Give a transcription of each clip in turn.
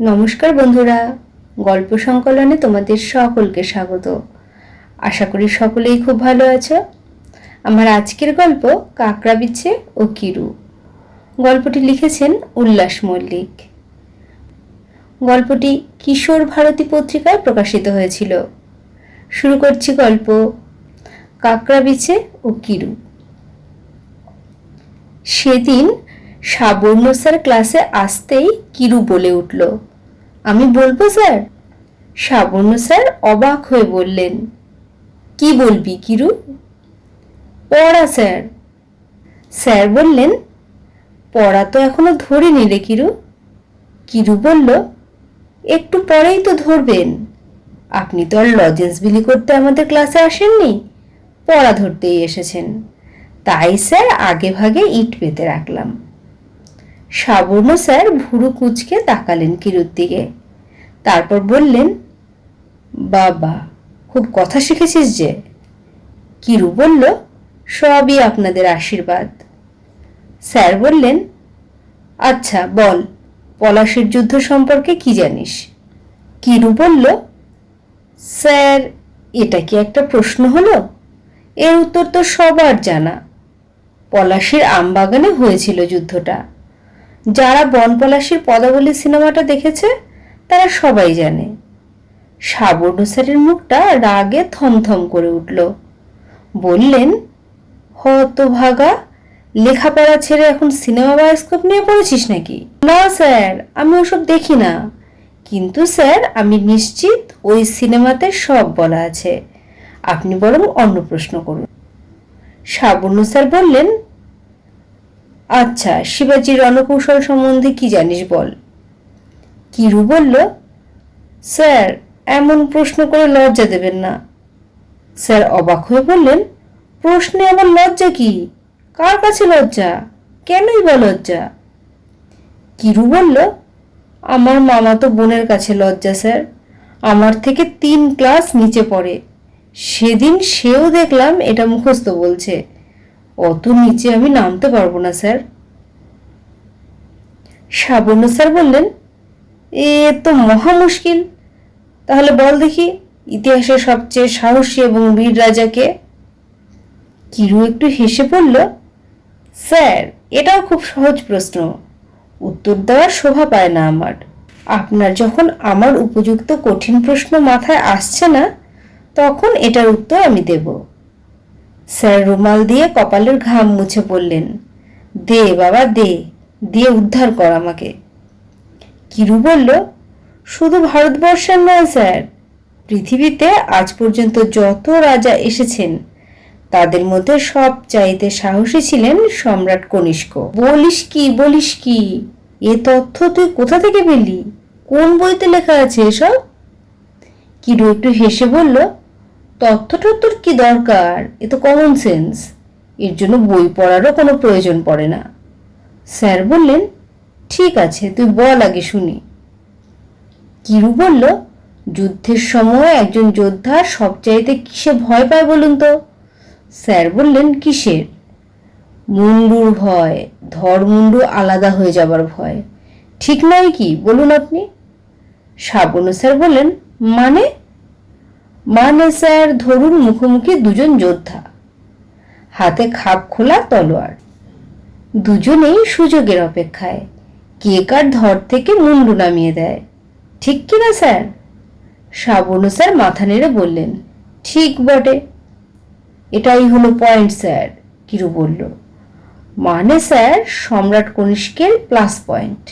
নমস্কার বন্ধুরা, গল্প সংকলনে তোমাদের সকলকে স্বাগত। আশা করি সকলেই খুব ভালো আছো। আমার আজকের গল্প কাকড়া বিচ্ছে ও কিরু। গল্পটি লিখেছেন উল্লাস মল্লিক। গল্পটি কিশোর ভারতী পত্রিকায় প্রকাশিত হয়েছিল। শুরু করছি গল্প কাকড়া বিছে ও কিরু। সেদিন সাবর্ণ স্যার ক্লাসে আসতেই কিরু বলে উঠল আমি বলব, স্যার? সাবর্ণ স্যার অবাক হয়ে বললেন, কি বলবি কিরু? পড়া, স্যার। স্যার বললেন, পড়া তো এখনও ধরিনি রে কিরু? কিরু বলল, একটু পরেই তো ধরবেন। আপনি তো আর লজেন্স বিলি করতে আমাদের ক্লাসে আসেননি, পড়া ধরতেই এসেছেন। তাই, স্যার, আগে ভাগে ইট পেতে রাখলাম। সাবর্ণ স্যার ভুরু কুচকে তাকালেন কিরুর দিকে। তারপর বললেন, বাবা, খুব কথা শিখেছিস যে? কিরু বলল, সবই আপনাদের আশীর্বাদ। স্যার বললেন আচ্ছা বল, পলাশির যুদ্ধ সম্পর্কে কি জানিস? কিরু বলল, স্যার, এটা কি একটা প্রশ্ন হলো? এর উত্তর তো সবার জানা। পলাশির আমবাগানে হয়েছিল যুদ্ধটা। যারা বনপলাশির পদাবলী সিনেমাটা দেখেছে তারা সবাই জানে। সাবর্ণ স্যারের মুখটা রাগে থমথম করে উঠল। বললেন, হতভাগা, লেখাপড়া ছেড়ে এখন সিনেমা বায়োস্কোপ নিয়ে পড়েছিস নাকি? না, স্যার, আমি ওসব দেখি না। কিন্তু স্যার, আমি নিশ্চিত ওই সিনেমাতে সব বলা আছে। আপনি বরং অন্য প্রশ্ন করুন। সাবর্ণ স্যার বললেন আচ্ছা শিবাজির রণকৌশল সম্বন্ধে কি জানিস বল? কিরু বলল, স্যার, এমন প্রশ্ন করে লজ্জা দেবেন না। স্যার অবাক হয়ে বললেন, প্রশ্নে আমার লজ্জা কি? কার কাছে লজ্জা? কেনই বা লজ্জা? কিরু বলল, আমার মামা তো বোনের কাছে লজ্জা, স্যার। আমার থেকে তিন ক্লাস নিচে পড়ে। সেদিন সেও দেখলাম এটা মুখস্থ বলছে। অত নিচে আমি নামতে পারব না, স্যার। সাবর্ণ স্যার বললেন এ তো মহা মুশকিল। তাহলে বল দেখি ইতিহাসের সবচেয়ে সাহসী এবং বীর রাজাকে? কিরু একটু হেসে পড়ল, স্যার, এটাও খুব সহজ প্রশ্ন। উত্তর দেওয়ার শোভা পায় না আমার। আপনার যখন আমার উপযুক্ত কঠিন প্রশ্ন মাথায় আসছে না, তখন এটার উত্তর আমি দেব। স্যার রুমাল দিয়ে কপালের ঘাম মুছে পড়লেন, দে বাবা, দে, দিয়ে উদ্ধার কর আমাকে। কিরু বলল, শুধু ভারতবর্ষের নয়, স্যার। পৃথিবীতে আজ পর্যন্ত যত রাজা এসেছেন, তাদের মধ্যে সব চাইতে সাহসী ছিলেন সম্রাট কনিষ্ক। বলিস কি বলিস কি, এ তথ্য তুই কোথা থেকে পেলি? কোন বইতে লেখা আছে এসব? কিরু একটু হেসে বলল তথ্য টথ্যর কি দরকার? এ তো কমন সেন্স এর জন্য বই পড়ারও কোনো প্রয়োজন পড়ে না। স্যার বললেন ঠিক আছে, তুই বল আগে শুনি। কিরু বলল, যুদ্ধের সময় একজন যোদ্ধা সবচাইতে কিসে ভয় পায় বলুন তো? স্যার বললেন, কিসের? মুন্ডুর ভয় ধরমুন্ডু আলাদা হয়ে যাবার ভয়। ঠিক নয় কি, বলুন আপনি? শ্রাবণ স্যার বললেন মানে? মানে স্যার, ধরুন মুখোমুখি দুজন যোদ্ধা। হাতে খাপ খোলা তলোয়ার। দুজনেই সুযোগের অপেক্ষায়। কে কার ধর থেকে মুন্ডু নামিয়ে দেয়। ঠিক কি না, স্যার? শ্রাবণ স্যার মাথা নেড়ে বললেন, ঠিক বটে। এটাই হলো পয়েন্ট স্যার, কিরু বলল। মানে স্যার, সম্রাট কনিষ্কের প্লাস পয়েন্ট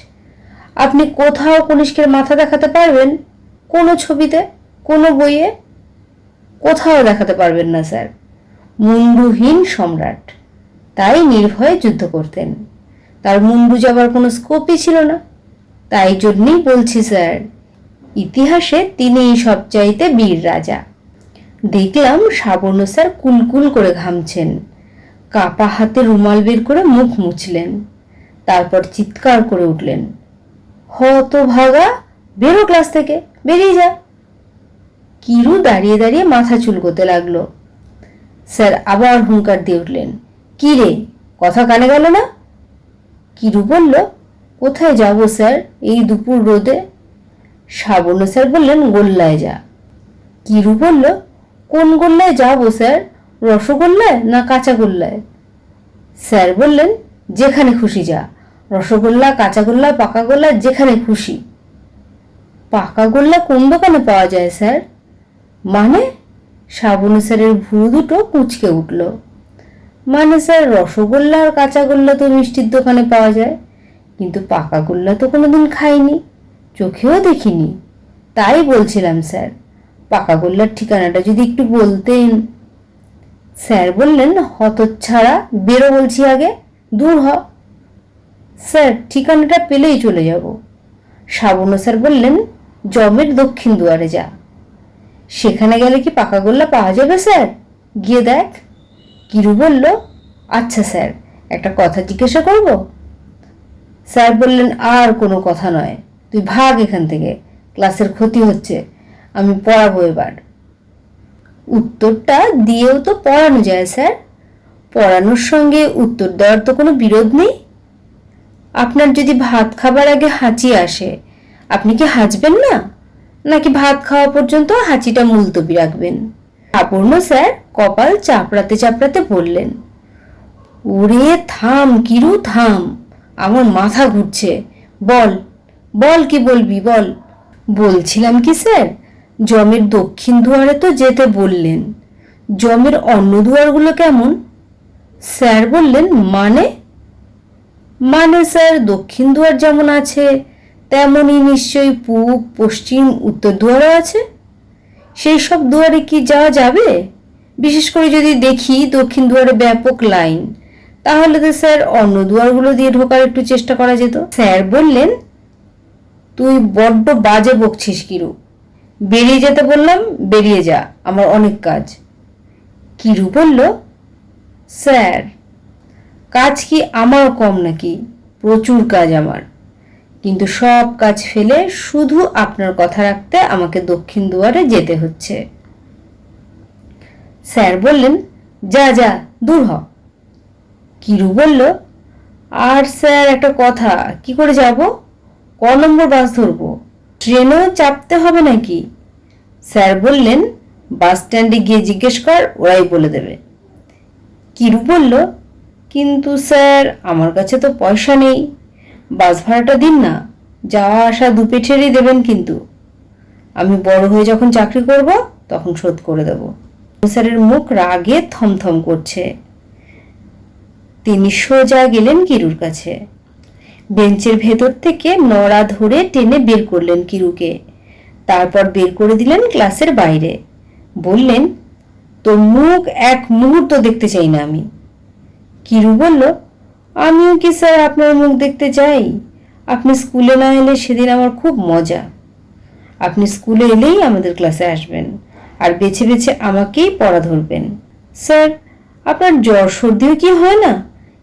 আপনি কোথাও কনিষ্কের মাথা দেখাতে পারবেন? কোনো ছবিতে? কোনো বইয়ে? কোথাও দেখাতে পারবেন না, স্যার। মুন্ডুহীন সম্রাট। তাই নির্ভয়ে যুদ্ধ করতেন। তার মুন্ডু যাবার কোনো স্কোপই ছিল না। তাই জন্যই বলছি, স্যার, ইতিহাসে তিনিই সবচাইতে বীর রাজা। দেখলাম সাবর্ণ স্যার কুলকুল করে ঘামছেন। কাপা হাতে রুমাল বের করে মুখ মুছলেন। তারপর চিৎকার করে উঠলেন, হত ভাগা, বেরো ক্লাস থেকে, বেরিয়ে যা। কিরু দাঁড়িয়ে দাঁড়িয়ে মাথা চুলকোতে লাগল। স্যার আবার হুঙ্কার দিয়ে উঠলেন, কি রে, কথা কানে গেল না? কিরু বলল? কোথায় যাব, স্যার? এই দুপুর রোদে? সাবর্ণ স্যার বললেন, গোল্লায় যা। কিরু বলল, কোন গোল্লায় যাব, স্যার? রসগোল্লায় না কাঁচাগোল্লায় স্যার বললেন, যেখানে খুশি যা। রসগোল্লা কাঁচাগোল্লা পাকাগোল্লা যেখানে খুশি। পাকাগোল্লা কোন দোকানে পাওয়া যায়, স্যার? মানে? শ্রাবণী স্যারের ভুরু দুটো কুচকে উঠল। মানে স্যার রসগোল্লা আর কাঁচাগোল্লা তো মিষ্টির দোকানে পাওয়া যায়, কিন্তু পাকাগোল্লা তো কোনোদিন খাইনি, চোখেও দেখিনি। তাই বলছিলাম স্যার পাকাগোল্লার ঠিকানাটা যদি একটু বলতেন। স্যার বললেন, হতচ্ছাড়া, বেরো বলছি আগে, দূর হ। স্যার, ঠিকানাটা পেলেই চলে যাব। শ্রাবণ স্যার বললেন, জমের দক্ষিণ দুয়ারে যা। সেখানে গেলে কি পাকা গোল্লা পাওয়া যাবে, স্যার? গিয়ে দেখ। কিরু বলল আচ্ছা স্যার, একটা কথা জিজ্ঞাসা করব? স্যার বললেন, আর কোনো কথা নয়, তুই ভাগ এখান থেকে, ক্লাসের ক্ষতি হচ্ছে, আমি পড়াবো এবার। উত্তরটা দিয়েও তো পড়ানো যায়, স্যার। পড়ানোর সঙ্গে উত্তর দেওয়ার তো কোনো বিরোধ নেই। আপনার যদি ভাত খাবার আগে হাঁচি আসে, আপনি কি হাঁচবেন না? নাকি ভাত খাওয়া পর্যন্ত হাঁচিটা মুলতবি রাখবেন? অপূর্ণ স্যার কপাল চাপড়াতে চাপড়াতে বললেন, ওরে থাম, কিরু থাম, আমার মাথা ঘুরছে। বল বল কি বলবি, বল। বলছিলাম কি স্যার, জমের দক্ষিণ দুয়ারে তো যেতে বললেন। জমের অন্য দুয়ারগুলো কেমন? স্যার বললেন মানে? মানে স্যার, দক্ষিণ দুয়ার যেমন আছে, তেমনই নিশ্চয়ই পূব, পশ্চিম, উত্তর দুয়ারও আছে। সেই সব দুয়ারে কি যাওয়া যাবে? বিশেষ করে যদি দেখি দক্ষিণ দুয়ারে ব্যাপক লাইন, তাহলে তো স্যার অন্য দুয়ারগুলো দিয়ে ঢোকার একটু চেষ্টা করা যেত। স্যার বললেন, তুই বড্ড বাজে বকছিস কিরু বেরিয়ে যেতে বললাম, বেরিয়ে যা, আমার অনেক কাজ। কিরু বলল, স্যার, কাজ কি আমারও কম নাকি? প্রচুর কাজ আমার। কিন্তু সব কাজ ফেলে শুধু আপনার কথা রাখতে আমাকে দক্ষিণ দুয়ারে যেতে হচ্ছে। স্যার বললেন, যা যা, দূর হ। কিরু বলল, আর স্যার, একটা কথা, কি করে যাব? ক নম্বর বাস ধরবো? ট্রেনেও চাপতে হবে নাকি? স্যার বললেন, বাস স্ট্যান্ডে গিয়ে জিজ্ঞেস কর, ওরাই বলে দেবে। কিরু বলল, কিন্তু স্যার, আমার কাছে তো পয়সা নেই। বাস ভাড়াটা দিন না, যাওয়া আসা দু পেঠেরই দেবেন কিন্তু। আমি বড় হয়ে যখন চাকরি করব, তখন শোধ করে দেব। স্যারের মুখ রাগে থমথম করছে। তিনি সোজা গেলেন কিরুর কাছে। বেঞ্চের ভেতর থেকে নড়া ধরে টেনে বের করলেন কিরুকে। তারপর বের করে দিলেন ক্লাসের বাইরে। বললেন, তোর মুখ এক মুহূর্ত দেখতে চাই না আমি। কিরু বলল আমিও কি স্যার আপনার মুখ দেখতে চাই? আপনি স্কুলে না এলে সেদিন আমার খুব মজা। আপনি স্কুলে এলেই আমাদের ক্লাসে আসবেন আর বেছে বেছে আমাকেই পড়া ধরবেন। স্যার, আপনার জ্বর সর্দিও কি হয় না?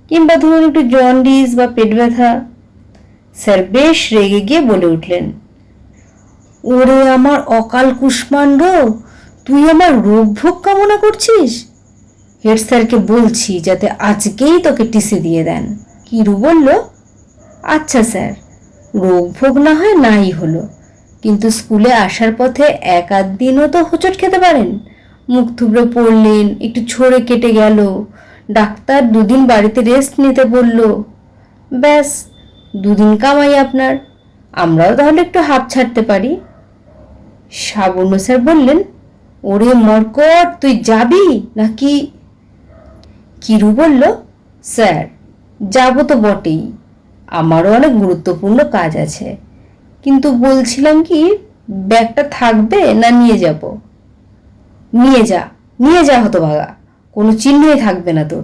কিংবা ধরুন একটু জন্ডিস বা পেট ব্যথা। স্যার, বেশ রেগে গিয়ে বলে উঠলেন, ওরে আমার অকাল কুষ্মাণ্ড, তুই আমার রোগ ভোগ কামনা করছিস? হেড স্যারকে বলছি যাতে আজকেই তোকে টিসি দিয়ে দেন। কিরু বলল আচ্ছা স্যার, রোগ ভোগ না হয় নাই হলো, কিন্তু স্কুলে আসার পথে এক আধ দিনও তো হোঁচট খেতে পারেন। মুখ থুবড়ে পড়লেন, একটু ছড়ে কেটে গেল, ডাক্তার দুদিন বাড়িতে রেস্ট নিতে বলল, ব্যাস, দুদিন কামাই আপনার, আমরাও তাহলে একটু হাফ ছাড়তে পারি। সাবর্ণ স্যার বললেন, ওরে মরকট, তুই যাবি নাকি কিরু বলল, স্যার, যাব তো বটেই। আমারও অনেক গুরুত্বপূর্ণ কাজ আছে। কিন্তু বলছিলাম কি, ব্যাগটা থাকবে না নিয়ে যাব? নিয়ে যা নিয়ে যা হতো ভাগা কোনো চিহ্নই থাকবে না তোর।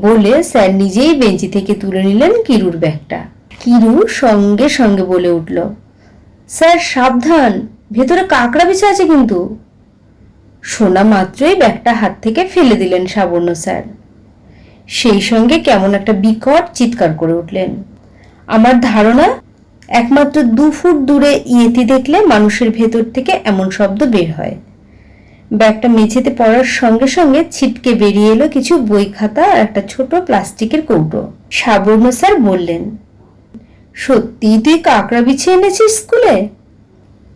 বলে স্যার নিজেই বেঞ্চি থেকে তুলে নিলেন কিরুর ব্যাগটা। কিরু সঙ্গে সঙ্গে বলে উঠল, স্যার, সাবধান, ভেতরে কাঁকড়া বিছা আছে কিন্তু। শোনা মাত্রই ব্যাগটা হাত থেকে ফেলে দিলেন সাবর্ণ স্যার। সেই সঙ্গে কেমন একটা বিকট চিৎকার করে উঠলেন। আমার ধারণা, একমাত্র দু ফুট দূরে ইয়েতি দেখলে মানুষের ভেতর থেকে এমন শব্দ বের হয়। ব্যাগটা মেঝেতে পড়ার সঙ্গে সঙ্গে ছিটকে বেরিয়ে এলো কিছু বই খাতা আর একটা ছোট প্লাস্টিকের কৌটো। সাবর্ণ স্যার বললেন, সত্যি তুই কাঁকড়া বিছিয়ে এনেছিস স্কুলে?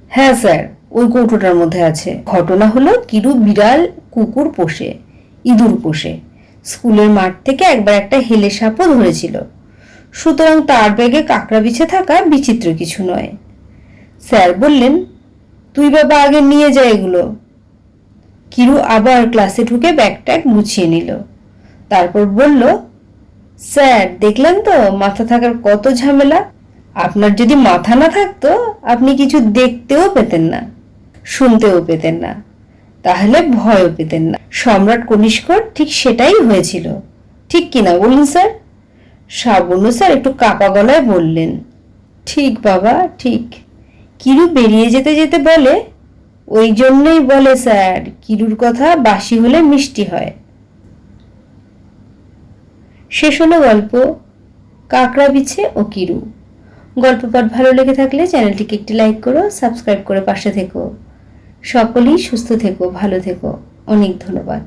হ্যাঁ স্যার, ওই কৌটোটার মধ্যে আছে। ঘটনা হলো কিরু বিড়াল কুকুর পোষে, ইঁদুর পোষে। স্কুলের মাঠ থেকে একবার একটা হেলে সাপও ধরেছিল। সুতরাং তার ব্যাগে কাঁকড়া বিছে থাকা বিচিত্র কিছু নয়। স্যার বললেন, তুই বাবা আগে নিয়ে যা এগুলো। কিরু আবার ক্লাসে ঢুকে ব্যাগট্যাগ গুছিয়ে নিল। তারপর বলল, স্যার, দেখলেন তো, মাথা থাকার কত ঝামেলা? আপনার যদি মাথা না থাকতো, আপনি কিছু দেখতেও পেতেন না, শুনতেও পেতেন না। তাহলে ভয়ও পেতেন না। সম্রাট কনিষ্কর ঠিক সেটাই হয়েছিল। ঠিক কিনা বলুন, স্যার? শ্রাবণু স্যার একটু কাপা গলায় বললেন, ঠিক বাবা, ঠিক। কিরু বেরিয়ে যেতে যেতে বলে? ওই জন্যই বলে, স্যার, কিরুর কথা বাসি হলে মিষ্টি হয়। শেষ হলো গল্প। কাকড়া বিছে ও কিরু। গল্প পাঠ ভালো লেগে থাকলে চ্যানেলটিকে একটি লাইক করো, সাবস্ক্রাইব করে পাশে থেকো। সকলেই সুস্থ থেকো ভালো থেকো। অনেক ধন্যবাদ।